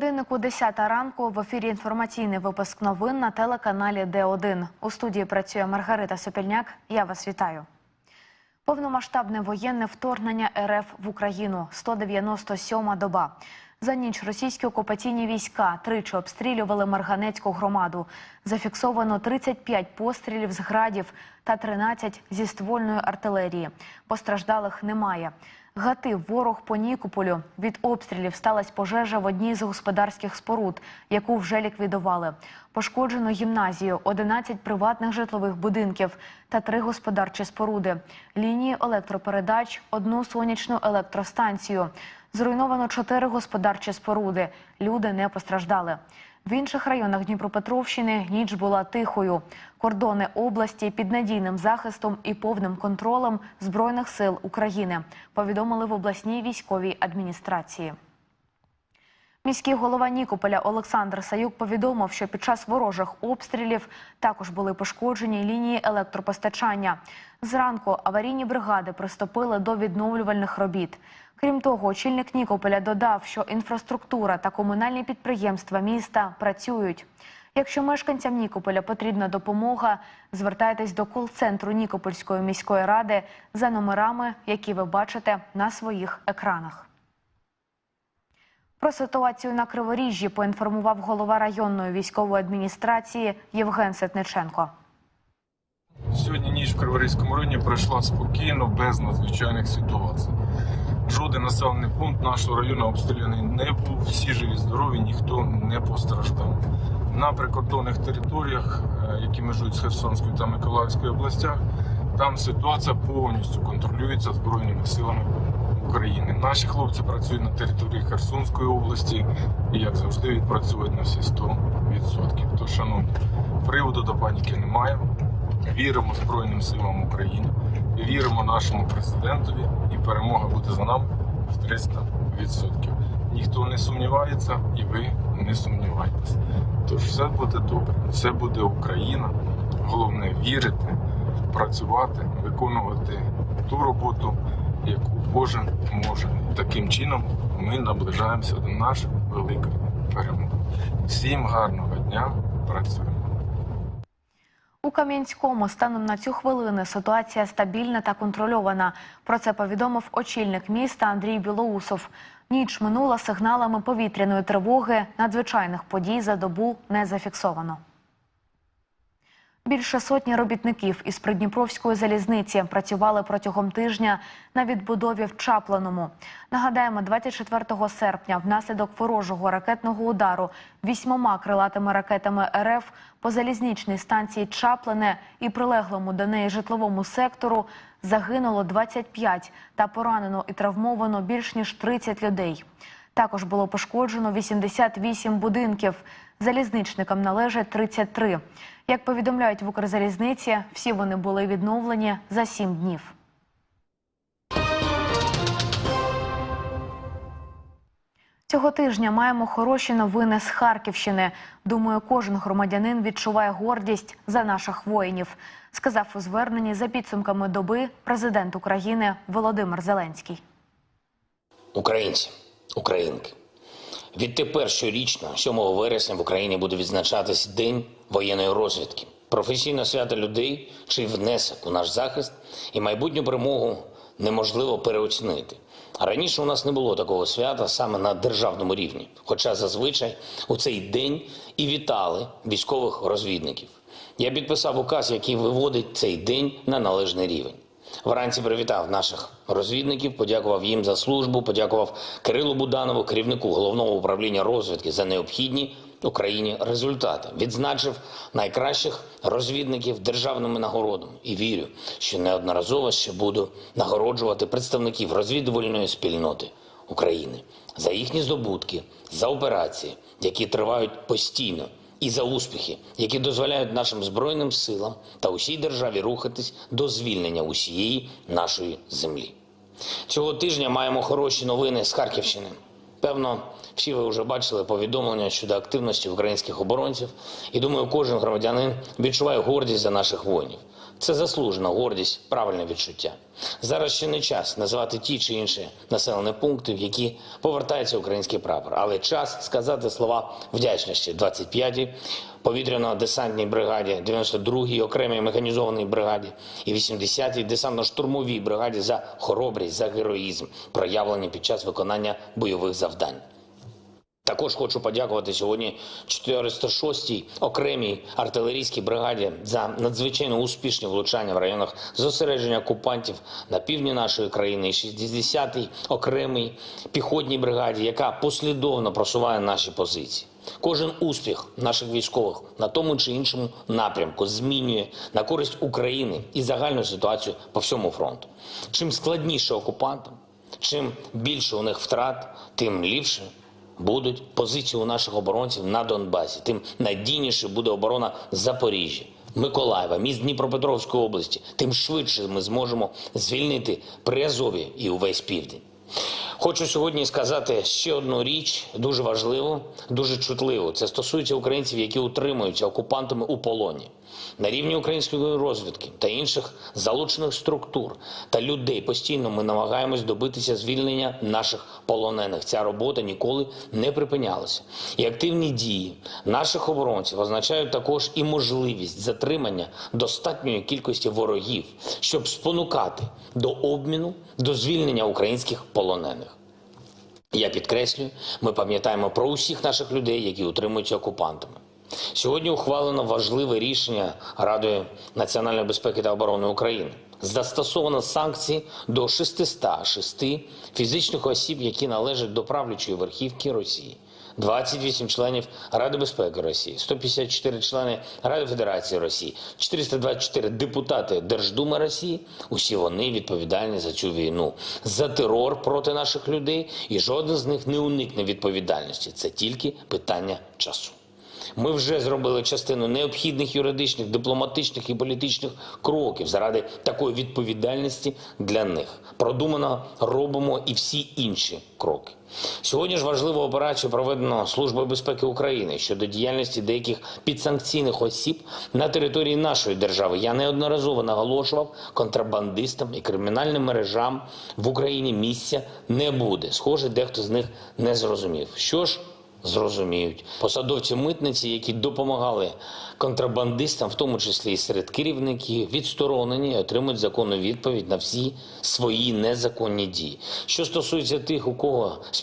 Годиннику 10 ранку в ефірі інформаційний випуск новин на телеканалі Д1. У студії працює Маргарита Сопільняк. Я вас вітаю. Повномасштабне воєнне вторгнення РФ в Україну. 197-ма доба. За ніч російські окупаційні війська тричі обстрілювали Марганецьку громаду. Зафіксовано 35 пострілів з градів та 13 зі ствольної артилерії. Постраждалих немає. Гатив ворог по Нікополю. Від обстрілів сталася пожежа в одній з господарських споруд, яку вже ліквідували. Пошкоджено гімназію, 11 приватних житлових будинків та три господарчі споруди, лінії електропередач, одну сонячну електростанцію. Зруйновано чотири господарчі споруди. Люди не постраждали. В інших районах Дніпропетровщини ніч була тихою. Кордони області під надійним захистом і повним контролем Збройних сил України, повідомили в обласній військовій адміністрації. Міський голова Нікополя Олександр Саюк повідомив, що під час ворожих обстрілів також були пошкоджені лінії електропостачання. Зранку аварійні бригади приступили до відновлювальних робіт. Крім того, очільник Нікополя додав, що інфраструктура та комунальні підприємства міста працюють. Якщо мешканцям Нікополя потрібна допомога, звертайтесь до кол-центру Нікопольської міської ради за номерами, які ви бачите на своїх екранах. Про ситуацію на Криворіжжі поінформував голова районної військової адміністрації Євген Сетниченко. Сьогодні ніч в Криворізькому районі пройшла спокійно, без надзвичайних ситуацій. Жоден населений пункт нашого району обстріляний не був. Всі живі, здорові, ніхто не постраждав. На прикордонних територіях, е, які межують з Херсонською та Миколаївською областях, там ситуація повністю контролюється Збройними силами України. Наші хлопці працюють на території Херсонської області і, як завжди, відпрацюють на всі 100%. Тож, шановні, приводу до паніки немає. Віримо Збройним силам України, віримо нашому президентові, і перемога буде за нами в 300%. Ніхто не сумнівається, і ви не сумнівайтеся. Тож все буде добре, все буде Україна. Головне вірити, працювати, виконувати ту роботу, яку кожен може. Таким чином ми наближаємося до нашої великої перемоги. Всім гарного дня, працюємо. У Кам'янському станом на цю хвилину ситуація стабільна та контрольована. Про це повідомив очільник міста Андрій Білоусов. Ніч минула сигналами повітряної тривоги. Надзвичайних подій за добу не зафіксовано. Більше сотні робітників із Придніпровської залізниці працювали протягом тижня на відбудові в Чапланому. Нагадаємо, 24 серпня внаслідок ворожого ракетного удару вісьмома крилатими ракетами РФ по залізничній станції Чаплине і прилеглому до неї житловому сектору загинуло 25 та поранено і травмовано більш ніж 30 людей. Також було пошкоджено 88 будинків. Залізничникам належать 33. Як повідомляють в Укрзалізниці, всі вони були відновлені за 7 днів. Цього тижня маємо хороші новини з Харківщини. Думаю, кожен громадянин відчуває гордість за наших воїнів, сказав у зверненні за підсумками доби президент України Володимир Зеленський. Українці, українки. Відтепер щорічно, 7 вересня, в Україні буде відзначатись День воєнної розвідки. Професійне свято людей, чий внесок у наш захист і майбутню перемогу неможливо переоцінити. Раніше у нас не було такого свята саме на державному рівні. Хоча зазвичай у цей день і вітали військових розвідників. Я підписав указ, який виводить цей день на належний рівень. Вранці привітав наших розвідників, подякував їм за службу, подякував Кирилу Буданову, керівнику головного управління розвідки за необхідні Україні результати. Відзначив найкращих розвідників державними нагородами і вірю, що неодноразово ще буду нагороджувати представників розвідувальної спільноти України за їхні здобутки, за операції, які тривають постійно і за успіхи, які дозволяють нашим збройним силам та усій державі рухатись до звільнення усієї нашої землі. Цього тижня маємо хороші новини з Харківщини. Певно, всі ви вже бачили повідомлення щодо активності українських оборонців, і думаю, кожен громадянин відчуває гордість за наших воїнів. Це заслужена гордість, правильне відчуття. Зараз ще не час називати ті чи інші населені пункти, в які повертається український прапор, але час сказати слова вдячності 25-й повітряно-десантній бригаді, 92-й окремій механізованій бригаді і 80-й десантно-штурмовій бригаді за хоробрість, за героїзм, проявлені під час виконання бойових завдань. Також хочу подякувати сьогодні 406-й окремій артилерійській бригаді за надзвичайно успішні влучання в районах зосередження окупантів на півдні нашої країни, і 60-й окремій піхотній бригаді, яка послідовно просуває наші позиції. Кожен успіх наших військових на тому чи іншому напрямку змінює на користь України і загальну ситуацію по всьому фронту. Чим складніше окупантам, чим більше у них втрат, тим ліпше будуть позиції у наших оборонців на Донбасі, тим надійніше буде оборона Запоріжжя, Миколаєва, міст Дніпропетровської області, тим швидше ми зможемо звільнити Приазов'я і увесь південь. Хочу сьогодні сказати ще одну річ, дуже важливу, дуже чутливу. Це стосується українців, які утримуються окупантами у полоні. На рівні української розвідки та інших залучених структур та людей постійно ми намагаємось добитися звільнення наших полонених. Ця робота ніколи не припинялася. І активні дії наших оборонців означають також і можливість затримання достатньої кількості ворогів, щоб спонукати до обміну, до звільнення українських полонених. Я підкреслюю, ми пам'ятаємо про усіх наших людей, які утримуються окупантами. Сьогодні ухвалено важливе рішення Радою національної безпеки та оборони України. Застосовано санкції до 606 фізичних осіб, які належать до правлячої верхівки Росії. 28 членів Ради безпеки Росії, 154 члени Ради Федерації Росії, 424 депутати Держдуми Росії. Усі вони відповідальні за цю війну, за терор проти наших людей, і жоден з них не уникне відповідальності. Це тільки питання часу. Ми вже зробили частину необхідних юридичних, дипломатичних і політичних кроків заради такої відповідальності для них. Продумано робимо і всі інші кроки. Сьогодні ж важливу операцію проведено Службою безпеки України щодо діяльності деяких підсанкційних осіб на території нашої держави. Я неодноразово наголошував контрабандистам і кримінальним мережам в Україні місця не буде. Схоже, дехто з них не зрозумів. Що ж? Зрозуміють. Посадовці митниці, які допомагали контрабандистам, в тому числі і серед керівників, відсторонені, отримують законну відповідь на всі свої незаконні дії. Що стосується тих, у кого з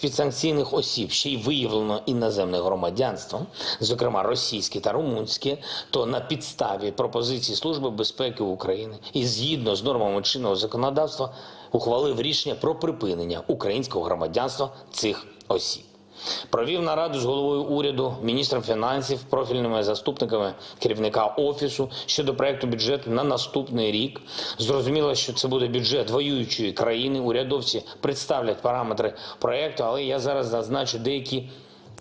осіб ще й виявлено іноземне громадянство, зокрема російське та румунське, то на підставі пропозиції Служби безпеки України і згідно з нормами чинного законодавства ухвалив рішення про припинення українського громадянства цих осіб. Провів нараду з головою уряду, міністром фінансів, профільними заступниками керівника офісу щодо проекту бюджету на наступний рік. Зрозуміло, що це буде бюджет воюючої країни. Урядовці представлять параметри проекту, але я зараз зазначу деякі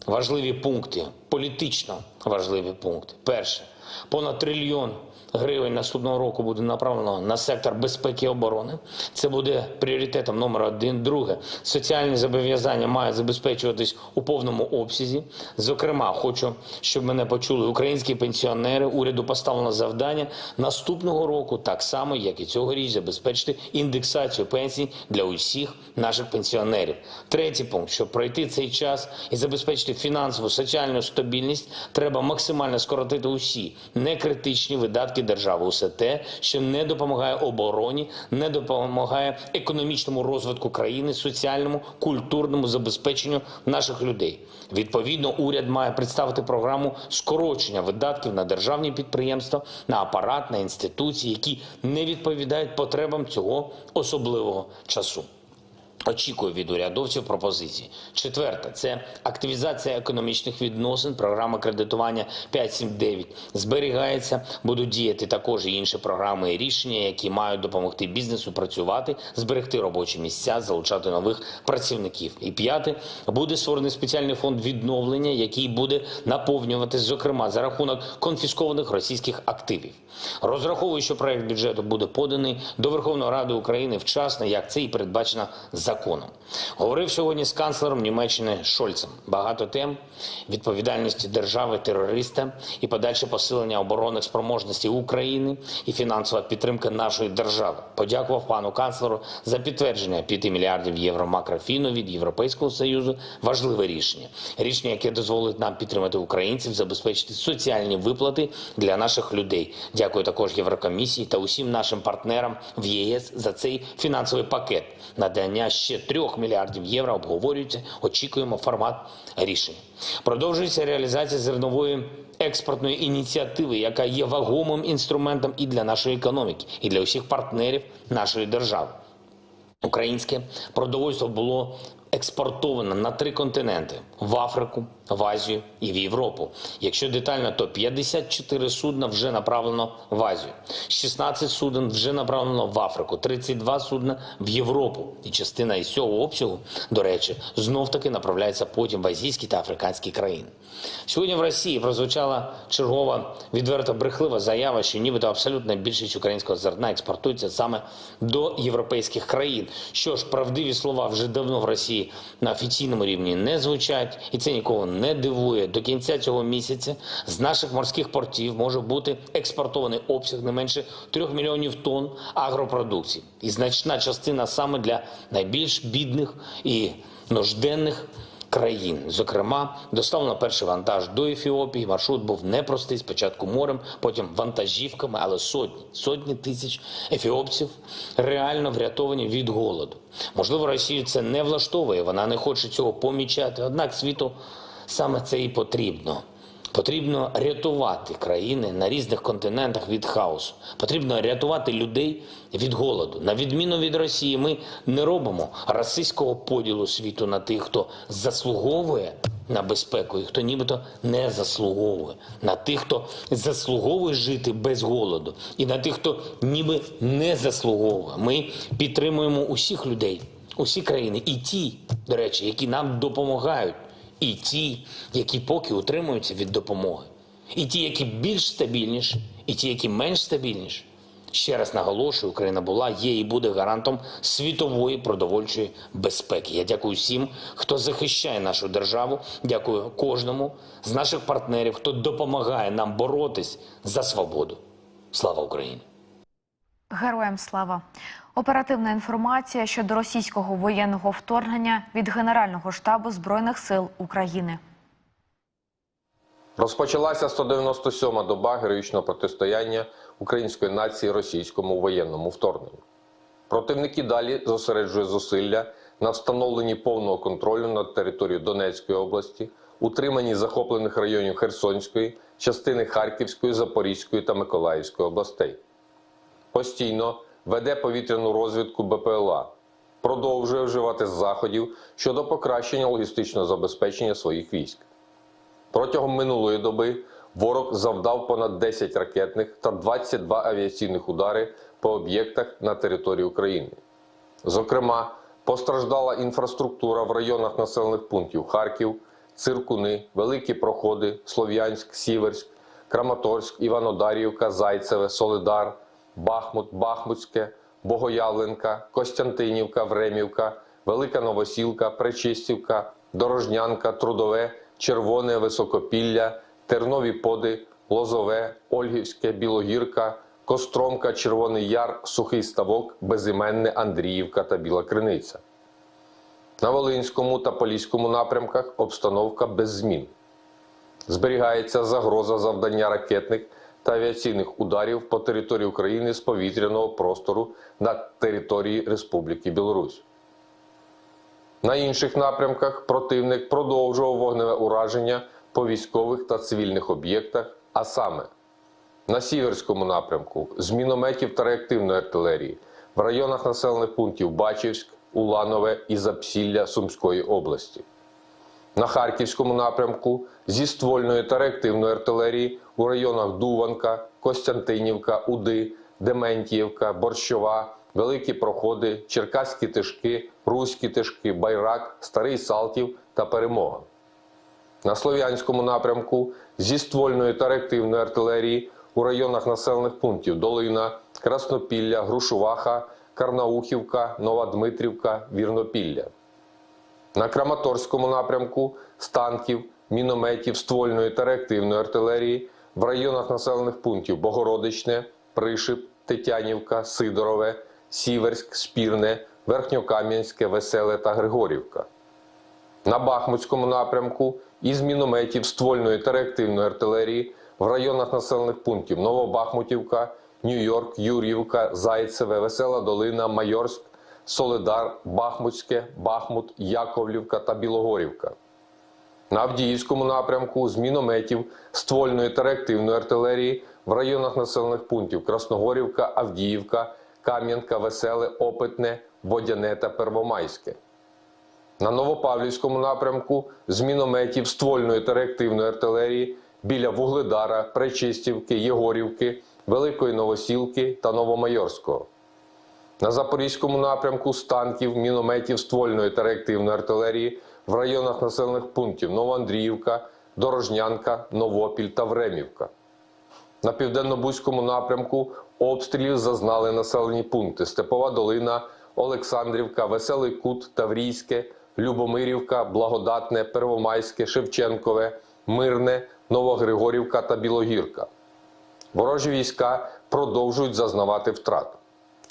важливі пункти, політично важливі пункти. Перше, понад трильйон гривень наступного року буде направлено на сектор безпеки і оборони. Це буде пріоритетом номер один. Друге, соціальні зобов'язання мають забезпечуватись у повному обсязі. Зокрема, хочу, щоб мене почули українські пенсіонери. Уряду поставлено завдання наступного року, так само як і цьогоріч, забезпечити індексацію пенсій для усіх наших пенсіонерів. Третій пункт, щоб пройти цей час і забезпечити фінансову соціальну стабільність, треба максимально скоротити усі некритичні видатки держави. Усе те, що не допомагає обороні, не допомагає економічному розвитку країни, соціальному, культурному забезпеченню наших людей. Відповідно, уряд має представити програму скорочення видатків на державні підприємства, на апарат, на інституції, які не відповідають потребам цього особливого часу. Очікую від урядовців пропозиції. Четверте це активізація економічних відносин. Програма кредитування 579 зберігається. Будуть діяти також і інші програми і рішення, які мають допомогти бізнесу працювати, зберегти робочі місця, залучати нових працівників. І п'яте буде створений спеціальний фонд відновлення, який буде наповнюватись, зокрема за рахунок конфіскованих російських активів. Розраховую, що проект бюджету буде поданий до Верховної Ради України вчасно, як це і передбачено законом. Законом. Говорив сьогодні з канцлером Німеччини Шольцем. Багато тем відповідальності держави терориста і подальше посилення оборонних спроможностей України і фінансова підтримка нашої держави. Подякував пану канцлеру за підтвердження 5 мільярдів євро макрофіну від Європейського союзу. Важливе рішення. Рішення, яке дозволить нам підтримати українців, забезпечити соціальні виплати для наших людей. Дякую також Єврокомісії та усім нашим партнерам в ЄС за цей фінансовий пакет. Надання ще 3 мільярдів євро обговорюється. Очікуємо формат рішення. Продовжується реалізація зернової експортної ініціативи, яка є вагомим інструментом і для нашої економіки, і для усіх партнерів нашої держави. Українське продовольство було експортовано на три континенти: в Африку, в Азію і в Європу. Якщо детально, то 54 судна вже направлено в Азію, 16 суден вже направлено в Африку, 32 судна в Європу. І частина із цього обсягу, до речі, знов таки направляється потім в азійські та африканські країни. Сьогодні в Росії прозвучала чергова відверто брехлива заява, що нібито абсолютна більшість українського зерна експортується саме до європейських країн. Що ж, правдиві слова вже давно в Росії на офіційному рівні не звучать, і це нікого не дивує. До кінця цього місяця з наших морських портів може бути експортований обсяг не менше 3 мільйонів тонн агропродукції, і значна частина саме для найбільш бідних і нужденних країн. Зокрема, доставлено перший вантаж до Ефіопії. Маршрут був непростий. Спочатку морем, потім вантажівками, але сотні, сотні тисяч ефіопців реально врятовані від голоду. Можливо, Росію це не влаштовує. Вона не хоче цього помічати. Однак світу саме це і потрібно. Потрібно рятувати країни на різних континентах від хаосу. Потрібно рятувати людей від голоду. На відміну від Росії, ми не робимо расистського поділу світу на тих, хто заслуговує на безпеку, і хто нібито не заслуговує, на тих, хто заслуговує жити без голоду, і на тих, хто ніби не заслуговує. Ми підтримуємо усіх людей, усі країни, і ті, до речі, які нам допомагають і ті, які поки утримуються від допомоги, і ті, які більш стабільніші, і ті, які менш стабільніші. Ще раз наголошую, Україна була, є і буде гарантом світової продовольчої безпеки. Я дякую всім, хто захищає нашу державу. Дякую кожному з наших партнерів, хто допомагає нам боротись за свободу. Слава Україні! Героям слава. Оперативна інформація щодо російського воєнного вторгнення від Генерального штабу Збройних сил України. Розпочалася 197-ма доба героїчного протистояння української нації російському воєнному вторгненню. Противники далі зосереджують зусилля на встановленні повного контролю над територією Донецької області, утриманні захоплених районів Херсонської, частини Харківської, Запорізької та Миколаївської областей. Постійно веде повітряну розвідку БПЛА, продовжує вживати заходів щодо покращення логістичного забезпечення своїх військ. Протягом минулої доби ворог завдав понад 10 ракетних та 22 авіаційних удари по об'єктах на території України. Зокрема, постраждала інфраструктура в районах населених пунктів Харків, Циркуни, Великі Проходи, Слов'янськ, Сіверськ, Краматорськ, Іванодарівка, Зайцеве, Солидар, Бахмут, Бахмутське, Богоявленка, Костянтинівка, Времівка, Велика Новосілка, Пречистівка, Дорожнянка, Трудове, Червоне, Високопілля, Тернові Поди, Лозове, Ольгівське, Білогірка, Костромка, Червоний Яр, Сухий Ставок, Безіменне, Андріївка та Біла Криниця. На Волинському та Поліському напрямках обстановка без змін. Зберігається загроза завдання ракетних та авіаційних ударів по території України з повітряного простору на території Республіки Білорусь. На інших напрямках противник продовжував вогневе ураження по військових та цивільних об'єктах, а саме на Сіверському напрямку з мінометів та реактивної артилерії в районах населених пунктів Бачівськ, Уланове і Запсілля Сумської області. На Харківському напрямку зі ствольної та реактивної артилерії у районах Дуванка, Костянтинівка, Уди, Дементіївка, Борщова, Великі Проходи, Черкаські Тишки, Руські Тишки, Байрак, Старий Салтів та Перемога. На Слов'янському напрямку зі ствольної та реактивної артилерії у районах населених пунктів Долина, Краснопілля, Грушуваха, Карнаухівка, Нова Дмитрівка, Вірнопілля. На Краматорському напрямку з танків, мінометів, ствольної та реактивної артилерії в районах населених пунктів Богородичне, Пришип, Тетянівка, Сидорове, Сіверськ, Спірне, Верхньокам'янське, Веселе та Григорівка. На Бахмутському напрямку із мінометів ствольної та реактивної артилерії в районах населених пунктів Новобахмутівка, Нью-Йорк, Юр'ївка, Зайцеве, Весела Долина, Майорськ, Солидар, Бахмутське, Бахмут, Яковлівка та Білогорівка. На Авдіївському напрямку з мінометів ствольної та реактивної артилерії в районах населених пунктів Красногорівка, Авдіївка, Кам'янка, Веселе, Опитне, Водяне та Первомайське. На Новопавлівському напрямку з мінометів ствольної та реактивної артилерії біля Вугледара, Пречистівки, Єгорівки, Великої Новосілки та Новомайорського. На Запорізькому напрямку з танків, мінометів ствольної та реактивної артилерії в районах населених пунктів Новоандріївка, Дорожнянка, Новопіль та Времівка. На південно-бузькому напрямку обстрілів зазнали населені пункти Степова Долина, Олександрівка, Веселий Кут, Таврійське, Любомирівка, Благодатне, Первомайське, Шевченкове, Мирне, Новогригорівка та Білогірка. Ворожі війська продовжують зазнавати втрат.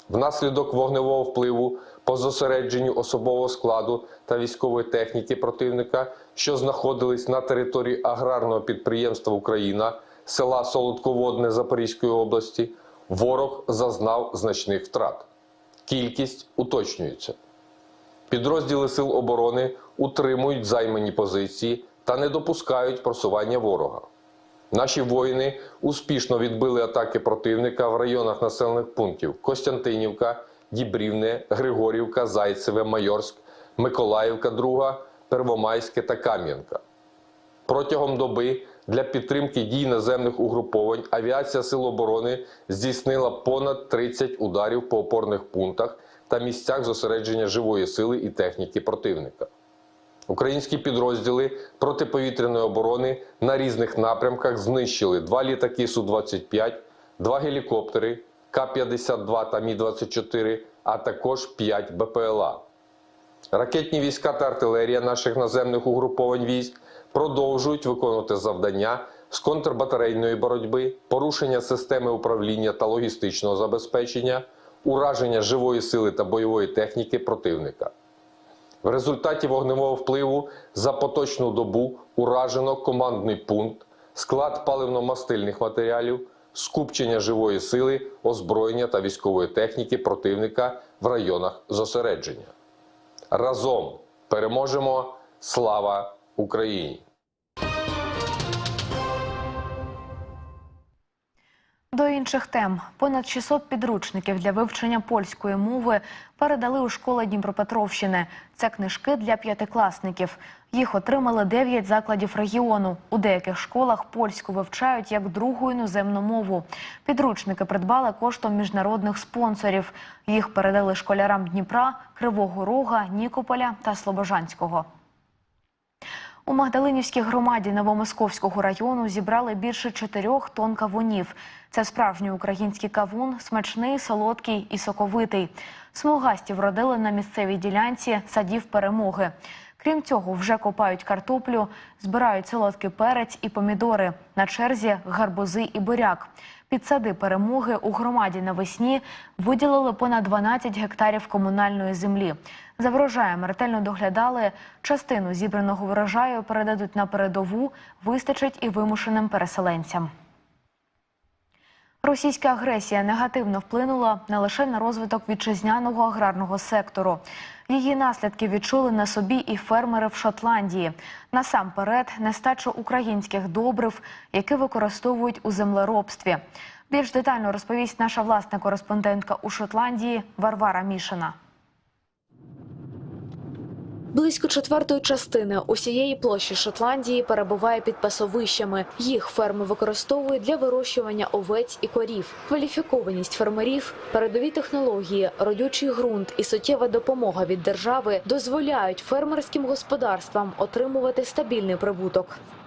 Внаслідок вогневого впливу по зосередженню особового складу та військової техніки противника, що знаходились на території аграрного підприємства Україна, села Солодководне Запорізької області, ворог зазнав значних втрат. Кількість уточнюється. Підрозділи Сил оборони утримують займані позиції та не допускають просування ворога. Наші воїни успішно відбили атаки противника в районах населених пунктів Костянтинівка, Дібрівне, Григорівка, Зайцеве, Майорськ, Миколаївка, Друга, Первомайське та Кам'янка. Протягом доби для підтримки дій наземних угруповань авіація Сил оборони здійснила понад 30 ударів по опорних пунктах та місцях зосередження живої сили і техніки противника. Українські підрозділи протиповітряної оборони на різних напрямках знищили два літаки Су-25, два гелікоптери К-52 та Мі-24, а також 5 БПЛА. Ракетні війська та артилерія наших наземних угруповань військ продовжують виконувати завдання з контрбатарейної боротьби, порушення системи управління та логістичного забезпечення, ураження живої сили та бойової техніки противника. В результаті вогневого впливу за поточну добу уражено командний пункт, склад паливно-мастильних матеріалів, скупчення живої сили, озброєння та військової техніки противника в районах зосередження. Разом переможемо! Слава Україні! Інших тем понад 600 підручників для вивчення польської мови передали у школи Дніпропетровщини. Це книжки для п'ятикласників. Їх отримали 9 закладів регіону. У деяких школах польську вивчають як другу іноземну мову. Підручники придбали коштом міжнародних спонсорів. Їх передали школярам Дніпра, Кривого Рога, Нікополя та Слобожанського. У Магдалинівській громаді Новомосковського району зібрали більше чотирьох тонн кавунів. Це справжній український кавун, смачний, солодкий і соковитий. Смугасті вродили на місцевій ділянці садів перемоги. Крім цього, вже копають картоплю, збирають солодкий перець і помідори. На черзі гарбузи і буряк. Під сади перемоги у громаді навесні виділили понад 12 гектарів комунальної землі. За врожаєм ретельно доглядали. Частину зібраного врожаю передадуть на передову, вистачить і вимушеним переселенцям. Російська агресія негативно вплинула не лише на розвиток вітчизняного аграрного сектору. Її наслідки відчули на собі і фермери в Шотландії. Насамперед, нестачу українських добрив, які використовують у землеробстві. Більш детально розповість наша власна кореспондентка у Шотландії Варвара Мішина. Близько четвертої частини усієї площі Шотландії перебуває під пасовищами. Їх ферми використовують для вирощування овець і корів. Кваліфікованість фермерів, передові технології, родючий ґрунт і суттєва допомога від держави дозволяють фермерським господарствам отримувати стабільний прибуток.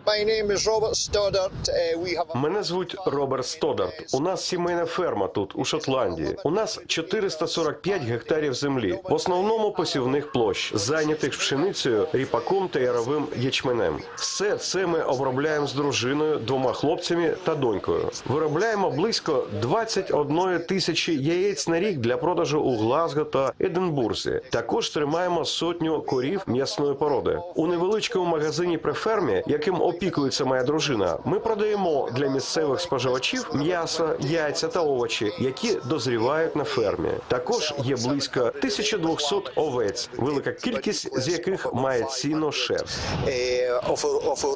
Uh, Мене звуть Роберт Стодарт. У нас сімейна ферма тут, у Шотландії. У нас 445 гектарів землі, в основному посівних площ, зайнятих пшеницею, ріпаком та яровим ячменем. Все це ми обробляємо з дружиною, двома хлопцями та донькою. Виробляємо близько 21 тисячі яєць на рік для продажу у Глазго та Единбурзі. Також тримаємо сотню корів м'ясної породи. У невеличкому магазині при фермі, яким опікується моя дружина, ми продаємо для місцевих споживачів м'ясо, яйця та овочі, які дозрівають на фермі. Також є близько 1200 овець, велика кількість з яких має цінну шерсть.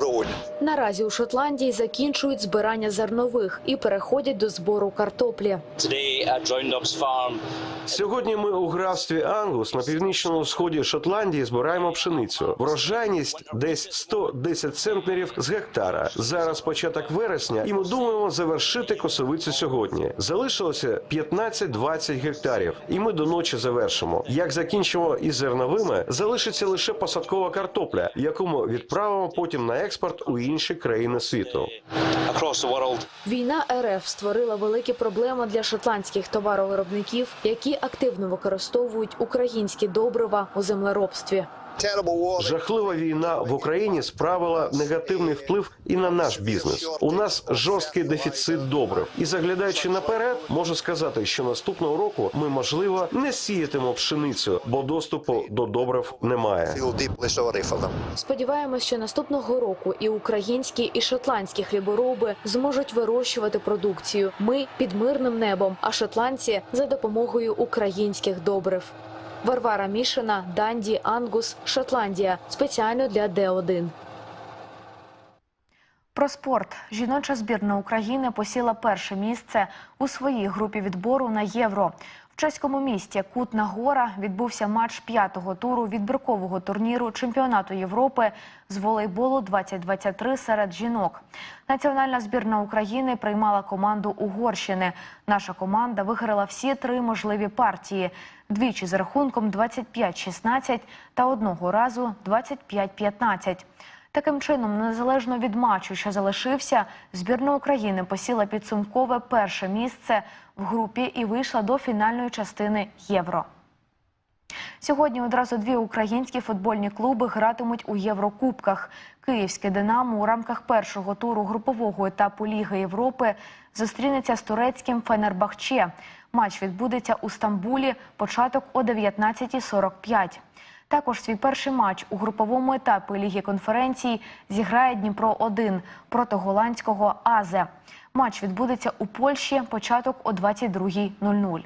own. Наразі у Шотландії закінчують збирання зернових і переходять до збору картоплі. Сьогодні ми у графстві Ангус на північному сході Шотландії збираємо пшеницю. Врожайність десь 110 центнерів з гектара. Зараз початок вересня, і ми думаємо завершити косовицю сьогодні. Залишилося 15-20 гектарів, і ми до ночі завершимо. Як закінчимо із зерновими, залишиться лише посадкова картопля, яку ми відправимо потім на експорт у інші країни світу. Війна РФ створила великі проблеми для шотландських товаровиробників, які активно використовують українські добрива у землеробстві. Жахлива війна в Україні справила негативний вплив і на наш бізнес. У нас жорсткий дефіцит добрив. І заглядаючи наперед, можу сказати, що наступного року ми можливо не сіятимемо пшеницю, бо доступу до добрив немає. Сподіваємось, що наступного року і українські, і шотландські хлібороби зможуть вирощувати продукцію. Ми під мирним небом, а шотландці за допомогою українських добрив. Варвара Мішина, Данді, Ангус, Шотландія. Спеціально для Д1. Про спорт. Жіноча збірна України посіла перше місце у своїй групі відбору на євро. В чеському місті Кутна Гора відбувся матч п'ятого туру відбіркового турніру чемпіонату Європи з волейболу 2023 серед жінок. Національна збірна України приймала команду Угорщини. Наша команда виграла всі три можливі партії: двічі з рахунком 25-16 та одного разу 25-15. Таким чином, незалежно від матчу, що залишився, збірна України посіла підсумкове перше місце в групі і вийшла до фінальної частини Євро. Сьогодні одразу дві українські футбольні клуби гратимуть у Єврокубках. Київське Динамо у рамках першого туру групового етапу Ліги Європи зустрінеться з турецьким Фенербахче. Матч відбудеться у Стамбулі. Початок о 19.45. Також свій перший матч у груповому етапі Ліги конференції зіграє Дніпро 1 проти голландського Азе. Матч відбудеться у Польщі. Початок о 22.00.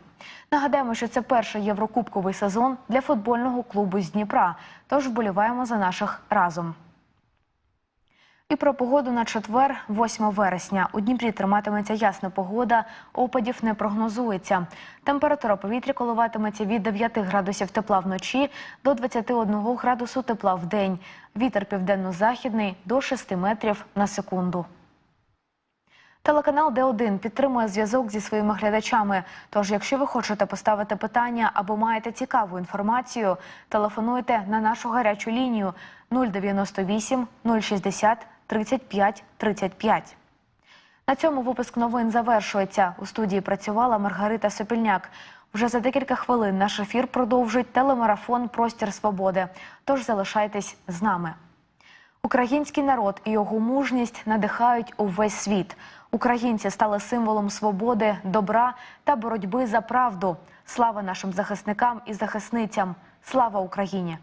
Нагадаємо, що це перший єврокубковий сезон для футбольного клубу з Дніпра. Тож вболіваємо за наших разом. І про погоду на четвер, 8 вересня. У Дніпрі триматиметься ясна погода, опадів не прогнозується. Температура повітря коливатиметься від 9 градусів тепла вночі до 21 градусу тепла в день. Вітер південно-західний до 6 метрів на секунду. Телеканал Д1 підтримує зв'язок зі своїми глядачами. Тож, якщо ви хочете поставити питання або маєте цікаву інформацію, телефонуйте на нашу гарячу лінію 098 060 35 35. На цьому випуск новин завершується. У студії працювала Маргарита Сопільняк. Вже за декілька хвилин наш ефір продовжить телемарафон Простір свободи. Тож залишайтесь з нами. Український народ і його мужність надихають увесь світ. Українці стали символом свободи, добра та боротьби за правду. Слава нашим захисникам і захисницям! Слава Україні!